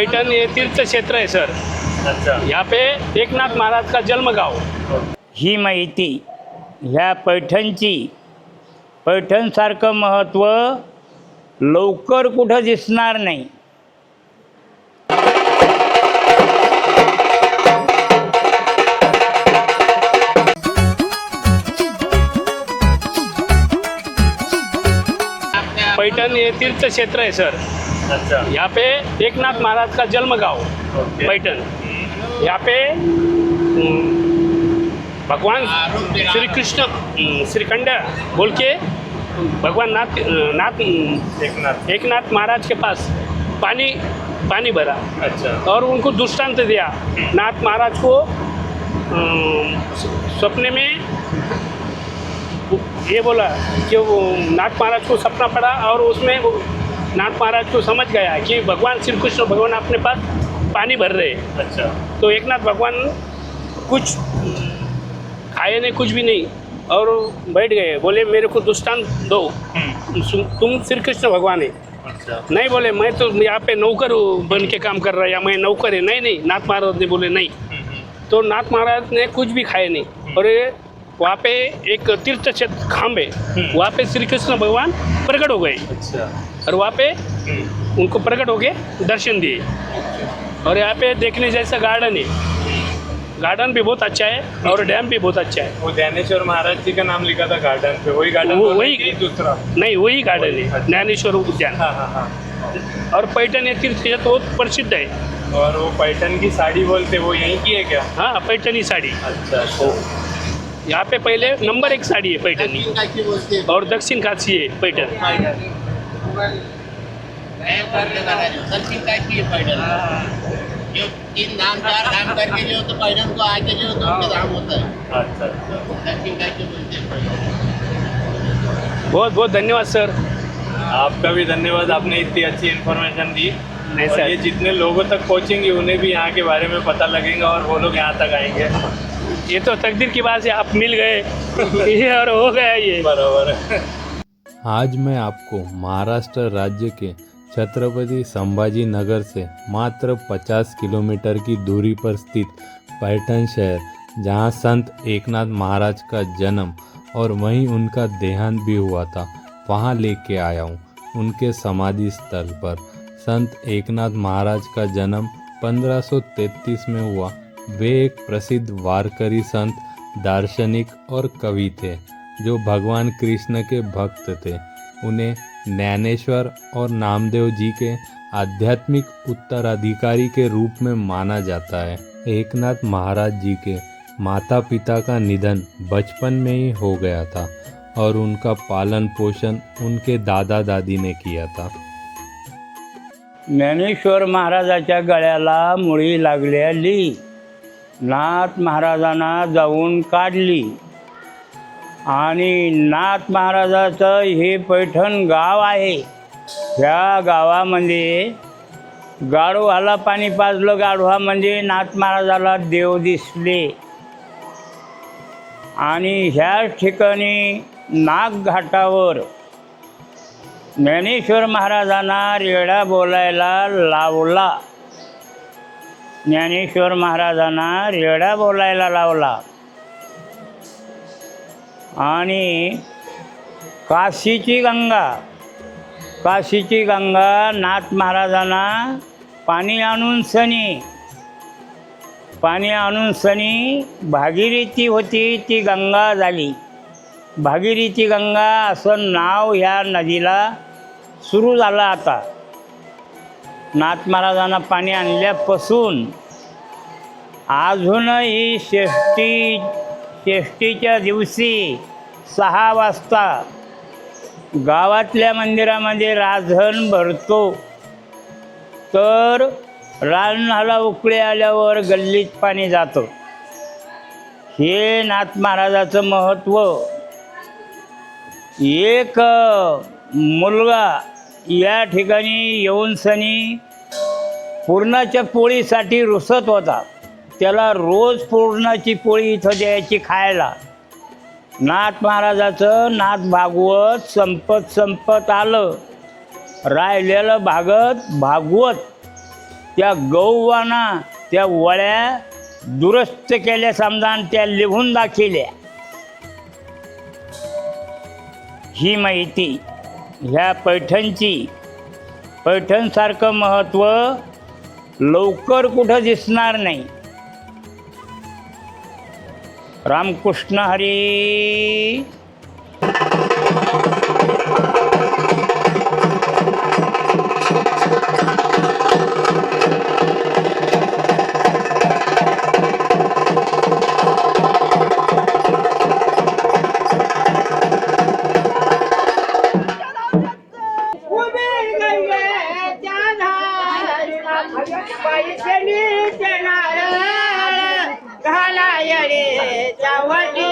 पैठण ये तीर्थ क्षेत्र है सर. अच्छा. यहाँ पे एकनाथ महाराज का जन्म गांव ही माहिती ह्या पैठणची पैठणसारखं महत्त्व लवकर कुठं दिसणार नाही. पैठण ये तीर्थ क्षेत्र है सर. अच्छा। यहाँ पे एकनाथ महाराज का जन्म गाँव पैठण। यहाँ पे भगवान श्री कृष्ण श्रीखंड बोल के भगवान नाथ नाथ एक नाथ एकनाथ महाराज के पास पानी पानी भरा। अच्छा। और उनको दृष्टांत दिया। नाथ महाराज को सपने में ये बोला कि वो नाथ महाराज को सपना पड़ा और उसमें नाथ महाराज को समझ गया कि भगवान श्री कृष्ण भगवान अपने पास पानी भर रहे हैं। अच्छा। तो एक नाथ भगवान कुछ खाए नहीं कुछ भी नहीं और बैठ गए। बोले मेरे को दुष्टांत दो। तुम श्री कृष्ण भगवान है। अच्छा। नहीं बोले मैं तो यहाँ पे नौकर हूँ, बन के काम कर रहा है या मैं नौकर है। नहीं नहीं नाथ महाराज ने बोले नहीं। तो नाथ महाराज ने कुछ भी खाए नहीं। और ये वहाँ पे एक तीर्थ क्षेत्र खाम है वहाँ पे श्री कृष्ण भगवान प्रकट हो गए। अच्छा। और वहाँ पे उनको प्रकट हो गए दर्शन दिए। और यहाँ पे देखने जैसा गार्डन है। गार्डन भी बहुत अच्छा है और डैम भी बहुत अच्छा है। वो ज्ञानेश्वर महाराज जी का नाम लिखा था गार्डन पे। वही गार्डन वो- तो वही- नहीं दूसरा। नहीं वही गार्डन है। ज्ञानेश्वर उद्यान। हाँ हाँ हाँ। और पैठण ये तीर्थ क्षेत्र बहुत प्रसिद्ध है। और वो पैठन की साड़ी बोलते वो यहीं की है क्या? हाँ पैठणी साड़ी। अच्छा अच्छा। यहाँ पे पहले नंबर एक साड़ी है पैठणी और दक्षिण काशी है पैठण दक्षिण काशी है पैदल जो तीन धाम चार धाम करके जो तो पैदल को आगे जो तो उनके धाम होता है। अच्छा अच्छा। दक्षिण काशी बोलते हैं बहुत बहुत धन्यवाद सर। आपका भी धन्यवाद आपने इतनी अच्छी इन्फॉर्मेशन दी। और सर। ये जितने लोगों तक पहुँचेंगे उन्हें भी यहाँ के बारे में पता लगेगा और वो लोग यहाँ तक आएँगे। ये तो तकदीर की बात है आप मिल गए। ये और हो गया ये। बराबर आज मैं आपको महाराष्ट्र राज्य के छत्रपति संभाजी नगर से मात्र 50 किलोमीटर की दूरी पर स्थित पैठण शहर जहाँ संत एकनाथ महाराज का जन्म और वहीं उनका देहांत भी हुआ था वहाँ लेके आया हूँ। उनके समाधि स्थल पर संत एकनाथ महाराज का जन्म 1533 में हुआ। वे एक प्रसिद्ध वारकरी संत, दार्शनिक और कवि थे, जो भगवान कृष्ण के भक्त थे। उन्हें ज्ञानेश्वर और नामदेव जी के आध्यात्मिक उत्तराधिकारी के रूप में माना जाता है। एकनाथ महाराज जी के माता पिता का निधन बचपन में ही हो गया था और उनका पालन पोषण उनके दादा दादी ने किया था। ज्ञानेश्वर महाराजाच्या गळ्याला मुळी लागलेली. नाथ महाराजांना जाऊन काढली. आणि नाथ महाराजाचं हे पैठण गाव आहे. ह्या गावामध्ये गाढवाला पाणी पाजलं. म्हणजे नाथ महाराजाला देव दिसले. आणि ह्याच ठिकाणी नागघाटावर ज्ञानेश्वर महाराजांना रेडा बोलायला लावला. ज्ञानेश्वर महाराजांना रेडा बोलायला लावला. आणि काशीची गंगा काशीची गंगा नाथ महाराजांना पाणी आणून सनी पाणी आणून सनी भागीरथी होती ती गंगा झाली. भागीरथी गंगा असं नाव ह्या नदीला सुरू झालं आता. नाथ महाराजांना पाणी आणल्यापासून अजूनही शेष्टी शेष्टीच्या दिवशी सहा वाजता गावातल्या मंदिरामध्ये राधण भरतो. तर राजनाला उकळे आल्यावर गल्लीत पाणी जातं. हे नाथ महाराजाचं महत्त्व. एक मुलगा या ठिकाणी येऊन सनी पुरणाच्या पोळीसाठी रुसत होता. त्याला रोज पूर्णाची पोळी इथं द्यायची खायला. नाथ महाराजाचं नाथ भागवत संपत संपत आलं. राहिलेलं भागत भागवत. त्या गौवाना त्या वळ्या दुरुस्त केल्या समजा त्या लिहून दाखिल्या. ही माहिती ह्या पैठणची. पैठणसारखं महत्त्व लवकर कुठं दिसणार नाही. रामकृष्ण हरी। Yeah, what you